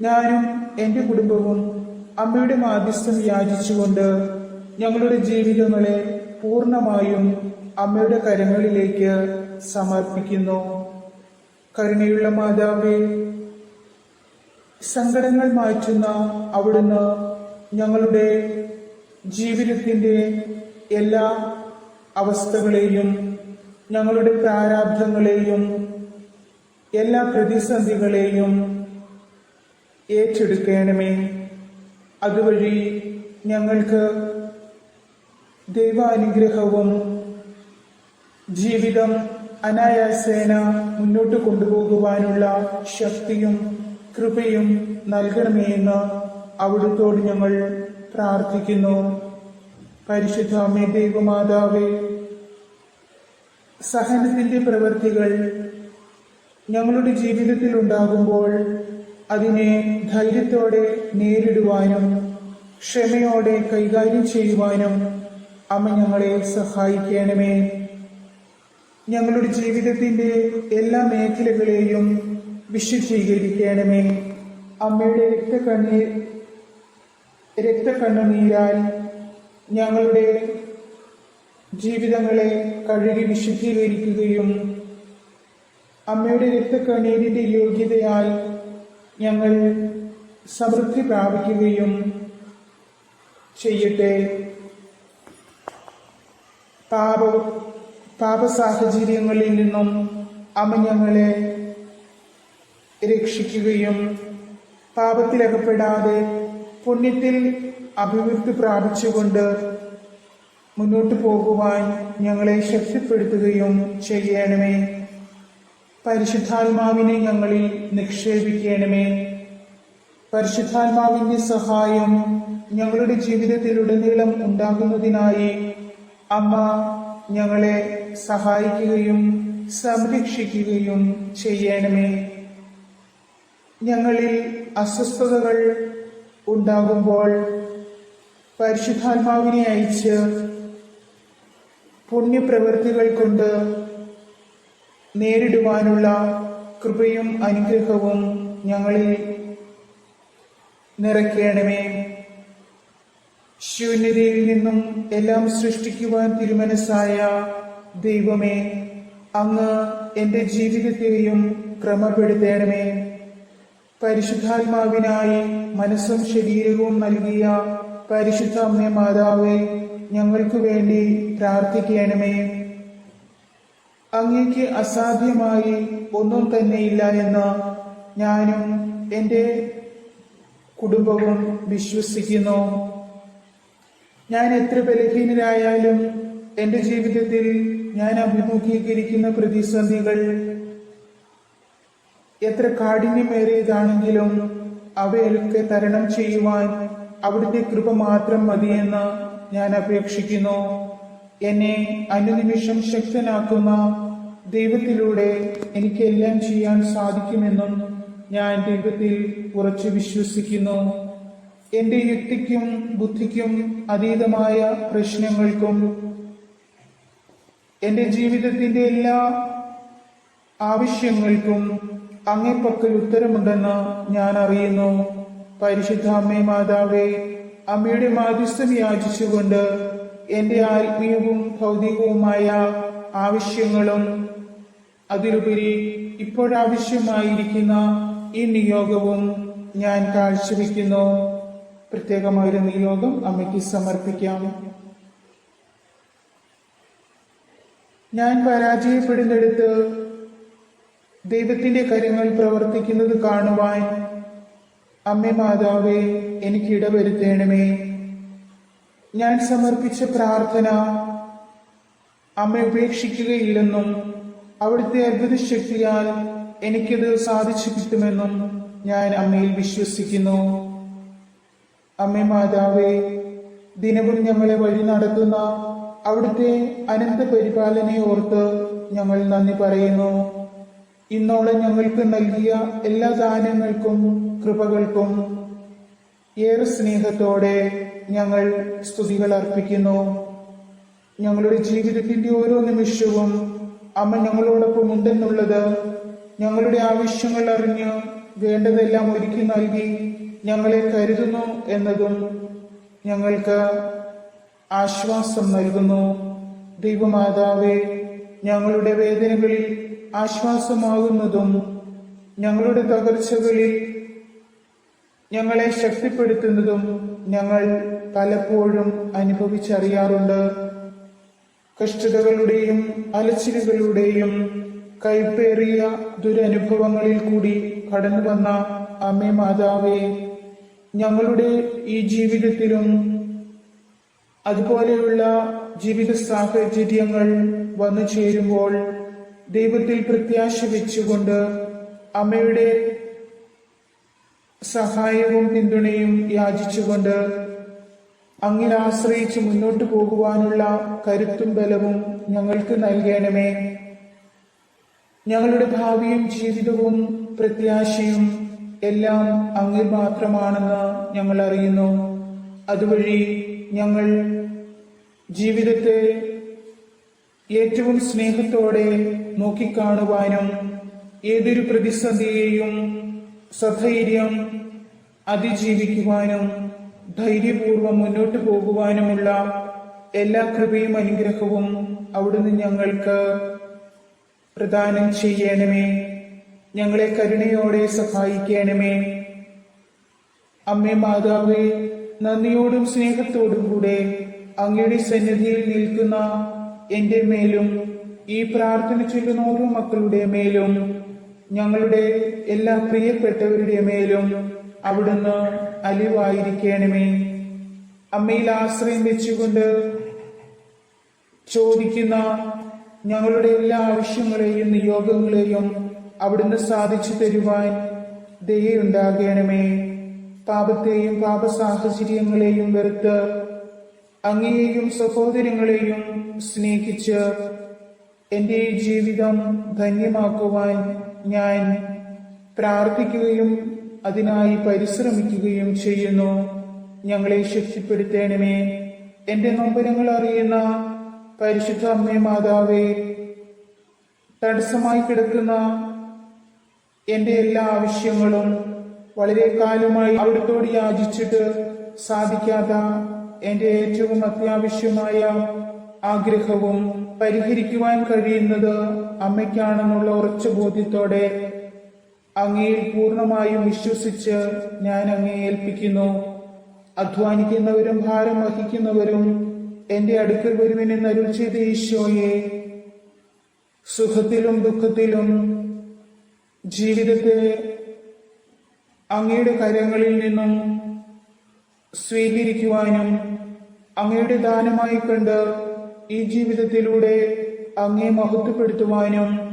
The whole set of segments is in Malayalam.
ഞാനും എന്റെ കുടുംബവും അമ്മയുടെ മാധ്യസ്ഥം യാചിച്ചുകൊണ്ട് ഞങ്ങളുടെ ജീവിതങ്ങളെ പൂർണമായും അമ്മയുടെ കരങ്ങളിലേക്ക് സമർപ്പിക്കുന്നു. കരുണയുള്ള മാതാവേ സങ്കടങ്ങൾ മാറ്റുന്ന അവിടുന്ന് ഞങ്ങളുടെ ജീവിതത്തിന്റെ എല്ലാ അവസ്ഥകളെയും ഞങ്ങളുടെ പ്രാരാബ്ധങ്ങളെയും എല്ലാ പ്രതിസന്ധികളെയും ഏറ്റെടുക്കണമേ. അതുവഴി ഞങ്ങൾക്ക് ദൈവാനുഗ്രഹവും ജീവിതം അനായാസേന മുന്നോട്ട് കൊണ്ടുപോകുവാനുള്ള ശക്തിയും കൃപയും നൽകണമേ എന്ന് അവിടുത്തോട് ഞങ്ങൾ പ്രാർത്ഥിക്കുന്നു. പരിശുദ്ധ അമ്മേ ദൈവമാതാവേ സഹനത്തിന്റെ പ്രവൃത്തികൾ ഞങ്ങളുടെ ജീവിതത്തിൽ ഉണ്ടാകുമ്പോൾ അതിനെ ധൈര്യത്തോടെ നേരിടുവാനും ക്ഷമയോടെ കൈകാര്യം ചെയ്യുവാനും അമ്മ ഞങ്ങളെ സഹായിക്കണമേ. ഞങ്ങളുടെ ജീവിതത്തിന്റെ എല്ലാ മേഖലകളെയും വിശുദ്ധീകരിക്കണമേ. അമ്മയുടെ രക്തക്കണ്ണീർ രക്തക്കണ്ണുനീരാൽ ഞങ്ങളുടെ ജീവിതങ്ങളെ കഴുകി വിശുദ്ധീകരിക്കുകയും അമ്മയുടെ രക്തക്കണ്ണീരിന്റെ യോഗ്യതയാൽ ഞങ്ങൾ സമൃദ്ധി പ്രാപിക്കുകയും ചെയ്യട്ടെ. പാപ പാപസാഹചര്യങ്ങളിൽ നിന്നും അമ്മ ഞങ്ങളെ രക്ഷിക്കുകയും പാപത്തിലകപ്പെടാതെ പുണ്യത്തിൽ അഭിവൃദ്ധി പ്രാപിച്ചുകൊണ്ട് മുന്നോട്ട് പോകുവാൻ ഞങ്ങളെ ശക്തിപ്പെടുത്തുകയും ചെയ്യണമേ. പരിശുദ്ധാത്മാവിനെ ഞങ്ങളിൽ നിക്ഷേപിക്കണമേ. പരിശുദ്ധാത്മാവിന്റെ സഹായം ഞങ്ങളുടെ ജീവിതത്തിലുടനീളം ഉണ്ടാകുന്നതിനായി അമ്മ ഞങ്ങളെ സഹായിക്കുകയും സംരക്ഷിക്കുകയും ചെയ്യണമേ. ഞങ്ങളിൽ അസ്വസ്ഥതകൾ ഉണ്ടാകുമ്പോൾ പരിശുദ്ധാത്മാവിനെ അയച്ച് പുണ്യപ്രവൃത്തികൾ കൊണ്ട് നേരിടുവാനുള്ള കൃപയും അനുഗ്രഹവും ഞങ്ങളിൽ നിറയ്ക്കണമേ. ശൂന്യതയിൽ നിന്നും എല്ലാം സൃഷ്ടിക്കുവാൻ തിരുമനസ്സായ ദൈവമേ അങ്ങ് എന്റെ ജീവിതത്തെയും ക്രമപ്പെടുത്തേണമേ. പരിശുദ്ധാത്മാവിനായി മനസ്സും ശരീരവും നൽകിയ പരിശുദ്ധ അമ്മ മാതാവേ ഞങ്ങൾക്ക് വേണ്ടി പ്രാർത്ഥിക്കണമേ. അങ്ങേക്ക് അസാധ്യമായി ഒന്നും തന്നെയില്ല എന്ന് ഞാനും എന്റെ കുടുംബവും വിശ്വസിക്കുന്നു. ഞാൻ എത്ര ബലഹീനരായാലും എന്റെ ജീവിതത്തിൽ ഞാൻ അഭിമുഖീകരിക്കുന്ന പ്രതിസന്ധികൾ എത്ര കാഠിന്യമേറിയതാണെങ്കിലും അവയൊക്കെ തരണം ചെയ്യുവാൻ അവിടുത്തെ കൃപ മാത്രം മതിയെന്ന് ഞാൻ അപേക്ഷിക്കുന്നു. എന്നെ അനുനിമിഷം ശക്തനാക്കുന്ന ദൈവത്തിലൂടെ എനിക്ക് എല്ലാം ചെയ്യാൻ സാധിക്കുമെന്നും ഞാൻ ദൈവത്തിൽ ഉറച്ചു വിശ്വസിക്കുന്നു. എന്റെ യുക്തിക്കും ബുദ്ധിക്കും അതീതമായ പ്രശ്നങ്ങൾക്കും എന്റെ ജീവിതത്തിന്റെ എല്ലാ ആവശ്യങ്ങൾക്കും അങ്ങേപ്പക്കൽ ഉത്തരമുണ്ടെന്ന് ഞാൻ അറിയുന്നു. പരിശുദ്ധ അമ്മേ മാതാവേ അമ്മയുടെ മാധ്യസ്ഥം യാചിച്ചുകൊണ്ട് എന്റെ ആത്മീയവും ഭൗതികവുമായ ആവശ്യങ്ങളും അതിലുപരി ഇപ്പോഴാവശ്യമായിരിക്കുന്ന ഈ നിയോഗവും ഞാൻ കാഴ്ചവെക്കുന്നു. പ്രത്യേകമായൊരു നിയോഗം അമ്മയ്ക്ക് സമർപ്പിക്കാം. ഞാൻ പരാജയപ്പെടുന്നിടത്ത് ദൈവത്തിന്റെ കാര്യങ്ങൾ പ്രവർത്തിക്കുന്നത് കാണുവാൻ അമ്മ മാതാവേ എനിക്ക് ഇടവരുത്തേണമേ. ഞാൻ സമർപ്പിച്ച പ്രാർത്ഥന അമ്മ ഉപേക്ഷിക്കുകയില്ലെന്നും അവിടുത്തെ അത്ഭുത ശക്തിയാൽ എനിക്കത് സാധിച്ചു കിട്ടുമെന്നും ഞാൻ അമ്മയിൽ വിശ്വസിക്കുന്നു. അമ്മേ മാതാവേ ദിനവും ഞങ്ങളെ വഴി നടത്തുന്ന അവിടുത്തെ അനന്ത പരിപാലനയെ ഓർത്ത് ഞങ്ങൾ നന്ദി പറയുന്നു. ഇന്നോളം ഞങ്ങൾക്ക് നൽകിയ എല്ലാ ദാനങ്ങൾക്കും കൃപകൾക്കും ഏറെ സ്നേഹത്തോടെ ഞങ്ങൾ സ്തുതികൾ അർപ്പിക്കുന്നു. ഞങ്ങളുടെ ജീവിതത്തിന്റെ ഓരോ നിമിഷവും അമ്മ ഞങ്ങളോടൊപ്പം ഉണ്ടെന്നുള്ളത് ഞങ്ങളുടെ ആവശ്യങ്ങൾ അറിഞ്ഞ് വേണ്ടതെല്ലാം ഒരുക്കി നൽകി ഞങ്ങളെ കരുതുന്നു എന്നതും ഞങ്ങൾക്ക് ആശ്വാസം നൽകുന്നു. ദൈവമാതാവേ ഞങ്ങളുടെ വേദനകളിൽ ആശ്വാസമാകുന്നതും ഞങ്ങളുടെ തകർച്ചകളിൽ ഞങ്ങളെ ശക്തിപ്പെടുത്തുന്നതും ഞങ്ങൾ പലപ്പോഴും അനുഭവിച്ചറിയാറുണ്ട്. കഷ്ടതകളുടെയും അലച്ചിലുകളുടെയും കൈപ്പേറിയ ദുരനുഭവങ്ങളിൽ കൂടി കടന്നു വന്ന അമ്മേ മാതാവേ ഞങ്ങളുടെ ഈ ജീവിതത്തിലും അതുപോലെയുള്ള ജീവിത സാഹചര്യങ്ങൾ വന്നു ചേരുമ്പോൾ ദൈവത്തിൽ പ്രത്യാശ വെച്ചുകൊണ്ട് അമ്മയുടെ സഹായവും പിന്തുണയും യാചിച്ചുകൊണ്ട് അങ്ങിൽ ആശ്രയിച്ച് മുന്നോട്ട് പോകുവാനുള്ള കരുത്തും ബലവും ഞങ്ങൾക്ക് നൽകണമേ. ഞങ്ങളുടെ ഭാവിയും ജീവിതവും പ്രത്യാശയും എല്ലാം അങ്ങിൽ മാത്രമാണെന്ന് ഞങ്ങൾ അറിയുന്നു. അതുവഴി ഞങ്ങൾ ജീവിതത്തെ ഏറ്റവും സ്നേഹത്തോടെ നോക്കിക്കാണുവാനും ഏതൊരു പ്രതിസന്ധിയെയും സധൈര്യം അതിജീവിക്കുവാനും ധൈര്യപൂർവം മുന്നോട്ട് പോകുവാനുമുള്ള എല്ലാ കൃപയും അനുഗ്രഹവും അവിടുന്ന് ഞങ്ങൾക്ക് പ്രദാനം ചെയ്യണമേ. ഞങ്ങളെ കരുണയോടെ സഹായിക്കണമേ. അമ്മേ മാതാവേ നന്ദിയോടും സ്നേഹത്തോടും കൂടെ അങ്ങയുടെ സന്നിധിയിൽ നിൽക്കുന്ന എന്റെ മേലും ഈ പ്രാർത്ഥന ചൊല്ലുന്ന ഓരോ മക്കളുടെ മേലും ഞങ്ങളുടെ എല്ലാ പ്രിയപ്പെട്ടവരുടെ മേലും അവിടുന്ന് അലിവായിരിക്കണമേ. അമ്മയിൽ ആശ്രയം വെച്ചുകൊണ്ട് ചോദിക്കുന്ന ഞങ്ങളുടെ എല്ലാ ആവശ്യങ്ങളെയും നിയോഗങ്ങളെയും അവിടുന്ന് സാധിച്ചു തരുവാൻ ദയുണ്ടാകണമേ പാപത്തെയും പാപ സാഹചര്യങ്ങളെയും വെറുത്ത് അങ്ങയെയും സഹോദരങ്ങളെയും സ്നേഹിച്ച് എന്റെ ജീവിതം ധന്യമാക്കുവാൻ ഞാൻ പ്രാർത്ഥിക്കുകയും അതിനായി പരിശ്രമിക്കുകയും ചെയ്യുന്നു. ഞങ്ങളെ ശക്തിപ്പെടുത്തേണമേ. എന്റെ നൊമ്പരങ്ങൾ അറിയുന്ന പരിശുദ്ധ അമ്മേ മാതാവേ തടസ്സമായി കിടക്കുന്ന എന്റെ എല്ലാ ആവശ്യങ്ങളും വളരെ കാലമായി അവിടുത്തോട് യാചിച്ചിട്ട് സാധിക്കാത്ത എന്റെ ഏറ്റവും അത്യാവശ്യമായ ആഗ്രഹവും പരിഹരിക്കുവാൻ കഴിയുന്നത് അമ്മയ്ക്കാണെന്നുള്ള ഉറച്ച ബോധ്യത്തോടെ അങ്ങയിൽ പൂർണമായും വിശ്വസിച്ച് ഞാൻ അങ്ങയെ ഏൽപ്പിക്കുന്നു. അധ്വാനിക്കുന്നവരും ഭാരം വഹിക്കുന്നവരും എന്റെ അടുക്കൽ വരുവിനെ അരുൾ ചെയ്ത ഈശോയെ സുഖത്തിലും ദുഃഖത്തിലും ജീവിതത്തെ അങ്ങയുടെ കരങ്ങളിൽ നിന്നും സ്വീകരിക്കുവാനും അങ്ങയുടെ ദാനമായി കണ്ട് ഈ ജീവിതത്തിലൂടെ അങ്ങേ മഹത്വപ്പെടുത്തുവാനും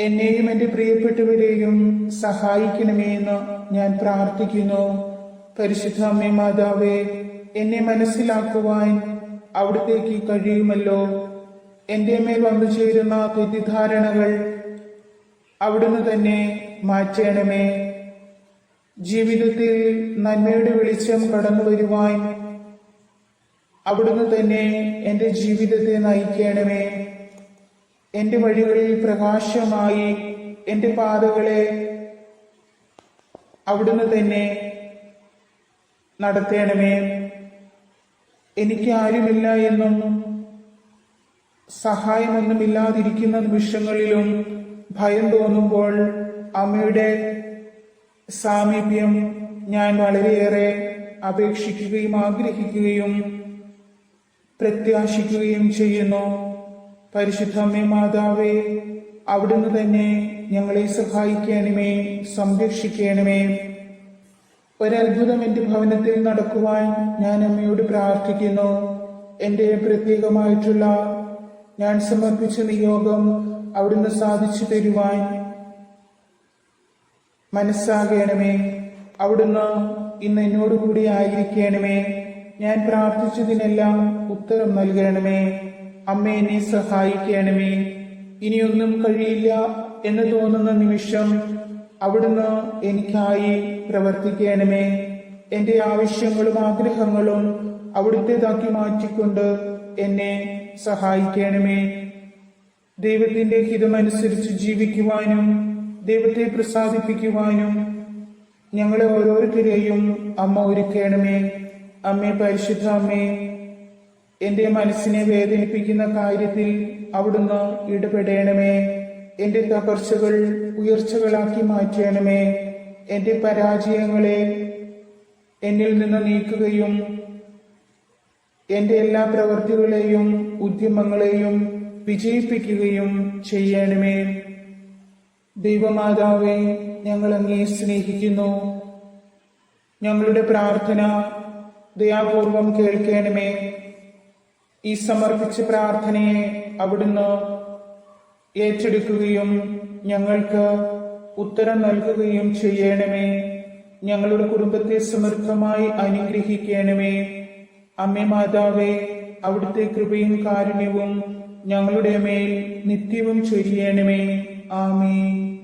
എന്നെയും എന്റെ പ്രിയപ്പെട്ടവരെയും സഹായിക്കണമേ എന്ന് ഞാൻ പ്രാർത്ഥിക്കുന്നു. പരിശുദ്ധ അമ്മേ മാതാവേ എന്നെ മനസ്സിലാക്കുവാൻ അവിടത്തേക്ക് കഴിയുമല്ലോ. എന്റെ മേൽ വന്നു ചേരുന്ന തെറ്റിദ്ധാരണകൾ അവിടുന്ന് തന്നെ മാറ്റണമേ. ജീവിതത്തിൽ നന്മയുടെ വെളിച്ചം കടന്നു വരുവാൻ അവിടുന്ന് തന്നെ എന്റെ ജീവിതത്തെ നയിക്കണമേ. എന്റെ വഴികളിൽ പ്രകാശമായി എന്റെ പാതകളെ അവിടുന്ന് തന്നെ നടത്തേണമേ. എനിക്ക് ആരുമില്ല എന്നും സഹായമൊന്നുമില്ലാതിരിക്കുന്ന നിമിഷങ്ങളിലും ഭയം തോന്നുമ്പോൾ അമ്മയുടെ സാമീപ്യം ഞാൻ വളരെയേറെ അപേക്ഷിക്കുകയും ആഗ്രഹിക്കുകയും പ്രത്യാശിക്കുകയും ചെയ്യുന്നു. പരിശുദ്ധ അമ്മേ മാതാവേ അവിടുന്ന് തന്നെ ഞങ്ങളെ സഹായിക്കണമേ സംരക്ഷിക്കണമേ. ഒരത്ഭുതം എന്റെ ഭവനത്തിൽ നടക്കുവാൻ ഞാൻ അമ്മയോട് പ്രാർത്ഥിക്കുന്നു. എന്റെ പ്രത്യേകമായിട്ടുള്ള ഞാൻ സമർപ്പിച്ച നിയോഗം അവിടുന്ന് സാധിച്ചു തരുവാൻ മനസ്സാകണമേ. അവിടുന്ന് ഇന്ന് എന്നോട് കൂടി ആയിരിക്കണമേ. ഞാൻ പ്രാർത്ഥിച്ചതിനെല്ലാം ഉത്തരം നൽകണമേ. അമ്മ എന്നെ സഹായിക്കണമേ. ഇനിയൊന്നും കഴിയില്ല എന്ന് തോന്നുന്ന നിമിഷം അവിടുന്ന് എനിക്കായി പ്രവർത്തിക്കണമേ. എന്റെ ആവശ്യങ്ങളും ആഗ്രഹങ്ങളും അവിടുത്തേതാക്കി മാറ്റിക്കൊണ്ട് എന്നെ സഹായിക്കണമേ. ദൈവത്തിന്റെ ഹിതമനുസരിച്ച് ജീവിക്കുവാനും ദൈവത്തെ പ്രസാദിപ്പിക്കുവാനും ഞങ്ങളെ ഓരോരുത്തരെയും അമ്മ ഒരുക്കണമേ. അമ്മേ പരിശുദ്ധ അമ്മേ എന്റെ മനസ്സിനെ വേദനിപ്പിക്കുന്ന കാര്യത്തിൽ അവിടുന്ന് ഇടപെടണമേ. എന്റെ തകർച്ചകൾ ഉയർച്ചകളാക്കി മാറ്റണമേ. എന്റെ പരാജയങ്ങളെ എന്നിൽ നിന്ന് നീക്കുകയും എന്റെ എല്ലാ പ്രവൃത്തികളെയും ഉദ്യമങ്ങളെയും വിജയിപ്പിക്കുകയും ചെയ്യണമേ. ദൈവമാതാവെ ഞങ്ങൾ അങ്ങേ സ്നേഹിക്കുന്നു. ഞങ്ങളുടെ പ്രാർത്ഥന ദയാപൂർവം കേൾക്കണമേ. ഈ സമർപ്പിച്ച പ്രാർത്ഥനയെ അവിടുന്ന് ഏറ്റെടുക്കുകയും ഞങ്ങൾക്ക് ഉത്തരം നൽകുകയും ചെയ്യണമേ. ഞങ്ങളുടെ കുടുംബത്തെ സമൃദ്ധമായി അനുഗ്രഹിക്കണമേ. അമ്മേ മാതാവേ അവിടുത്തെ കൃപയും കാരുണ്യവും ഞങ്ങളുടെ മേൽ നിത്യവും ചൊരിയണമേ. ആമേ